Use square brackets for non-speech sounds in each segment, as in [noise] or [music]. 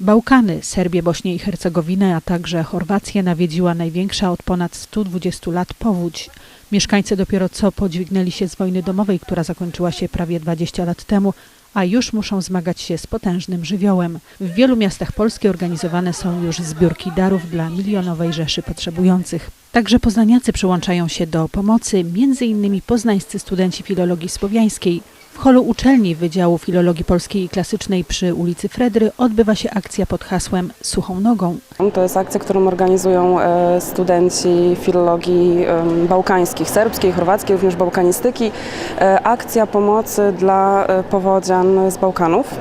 Bałkany, Serbię, Bośnię i Hercegowinę, a także Chorwację nawiedziła największa od ponad 120 lat powódź. Mieszkańcy dopiero co podźwignęli się z wojny domowej, która zakończyła się prawie 20 lat temu, a już muszą zmagać się z potężnym żywiołem. W wielu miastach Polski organizowane są już zbiórki darów dla milionowej rzeszy potrzebujących. Także poznaniacy przyłączają się do pomocy, innymi poznańscy studenci filologii słowiańskiej. Holu uczelni Wydziału Filologii Polskiej i Klasycznej przy ulicy Fredry odbywa się akcja pod hasłem Suchą Nogą. To jest akcja, którą organizują e, studenci filologii bałkańskich, serbskiej, chorwackiej, również bałkanistyki. E, Akcja pomocy dla e, powodzian z Bałkanów,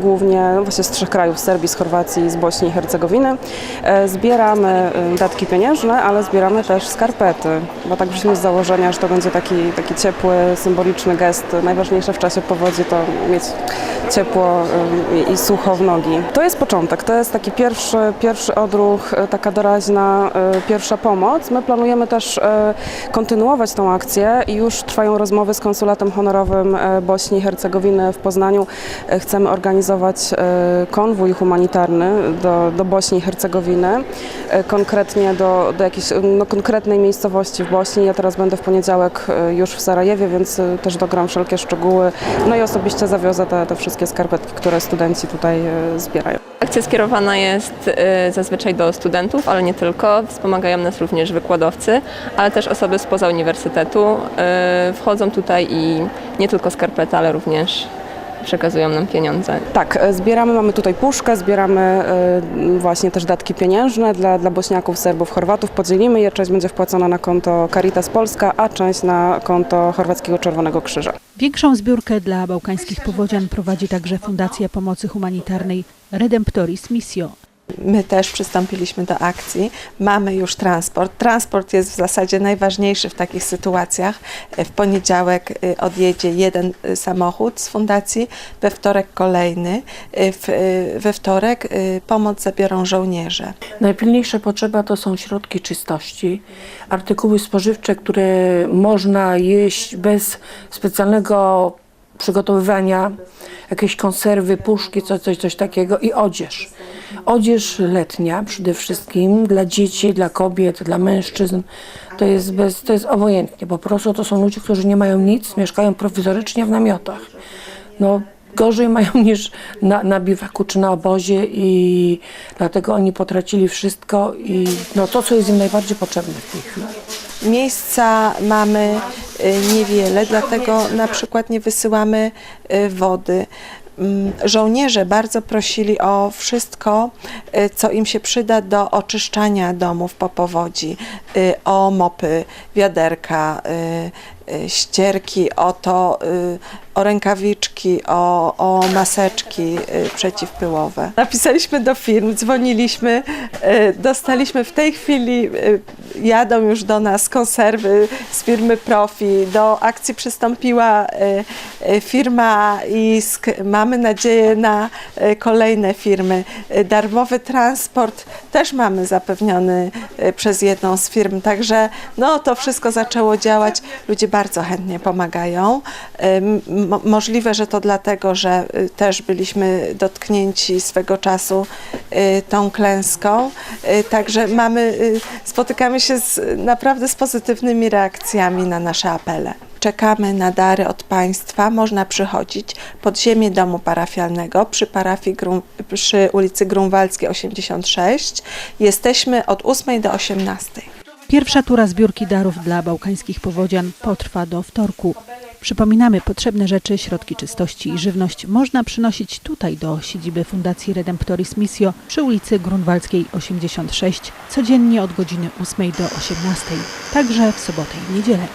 głównie no właśnie z trzech krajów, z Serbii, z Chorwacji z Bośni i Hercegowiny. Zbieramy datki pieniężne, ale zbieramy też skarpety, bo tak brzmi z założenia, że to będzie taki, taki ciepły, symboliczny gest. Najważniejsze w czasie powodzi to mieć ciepło em, i, sucho w nogi. To jest początek, to jest taki pierwszy, pierwszy odruch, e, taka doraźna e, pierwsza pomoc. My planujemy też kontynuować tą akcję i już trwają rozmowy z konsulatem honorowym Bośni i Hercegowiny w Poznaniu. Chcemy organizować konwój humanitarny do, do Bośni i Hercegowiny, konkretnie do, do jakiejś no, konkretnej miejscowości w Bośni. Ja teraz będę w poniedziałek już w Sarajewie, więc też dogram wszelkie szczegóły. No i osobiście zawiozę te, te wszystkie skarpetki, które studenci tutaj e, zbierają. Akcja skierowana jest y, zazwyczaj do studentów, ale nie tylko. Wspomagają nas również wykładowcy, ale też osoby spoza uniwersytetu. Y, Wchodzą tutaj i nie tylko skarpety, ale również przekazują nam pieniądze. Tak, e, zbieramy, mamy tutaj puszkę, zbieramy e, właśnie też datki pieniężne dla, dla Bośniaków, Serbów, Chorwatów. Podzielimy je, część będzie wpłacona na konto Caritas Polska, a część na konto Chorwackiego Czerwonego Krzyża. Większą zbiórkę dla bałkańskich powodzian prowadzi także Fundacja Pomocy Humanitarnej Redemptoris Missio. My też przystąpiliśmy do akcji. Mamy już transport. Transport jest w zasadzie najważniejszy w takich sytuacjach. W poniedziałek y, odjedzie jeden y, samochód z fundacji, we wtorek kolejny. Y, We wtorek pomoc zabiorą żołnierze. Najpilniejsza potrzeba to są środki czystości, artykuły spożywcze, które można jeść bez specjalnego przygotowywania, jakieś konserwy, puszki, coś, coś, coś takiego i odzież. Odzież letnia przede wszystkim dla dzieci, dla kobiet, dla mężczyzn. To jest, bez, to jest obojętnie. Po prostu to są ludzie, którzy nie mają nic, mieszkają prowizorycznie w namiotach. No, gorzej mają [laughs] niż na, na biwaku czy na obozie i dlatego oni potracili wszystko i no, to, co jest im najbardziej potrzebne w tej chwili. Miejsca mamy y, niewiele, dlatego na przykład nie wysyłamy y, wody. Mm, Żołnierze bardzo prosili o wszystko, y, co im się przyda do oczyszczania domów po powodzi, y, o mopy, wiaderka, y, ścierki, o to, y, o rękawiczki, o, o maseczki y, przeciwpyłowe. Napisaliśmy do firm, dzwoniliśmy, y, dostaliśmy w tej chwili, y, jadą już do nas konserwy z firmy Profi. Do akcji przystąpiła y, y, firma ISK. Mamy nadzieję na y, kolejne firmy. Y, Darmowy transport też mamy zapewniony y, przez jedną z firm, także no, to wszystko zaczęło działać. Ludzie bardzo chętnie pomagają. Mo- Możliwe, że to dlatego, że y, też byliśmy dotknięci swego czasu y, tą klęską. Y, Także mamy, spotykamy się z, naprawdę z pozytywnymi reakcjami na nasze apele. Czekamy na dary od Państwa. Można przychodzić pod ziemię domu parafialnego przy parafii przy ulicy Grunwaldzkiej 86. Jesteśmy od 8 do 18. Pierwsza tura zbiórki darów dla bałkańskich powodzian potrwa do wtorku. Przypominamy, potrzebne rzeczy, środki czystości i żywność można przynosić tutaj do siedziby Fundacji Redemptoris Missio przy ulicy Grunwaldzkiej 86 codziennie od godziny 8 do 18, także w sobotę i niedzielę.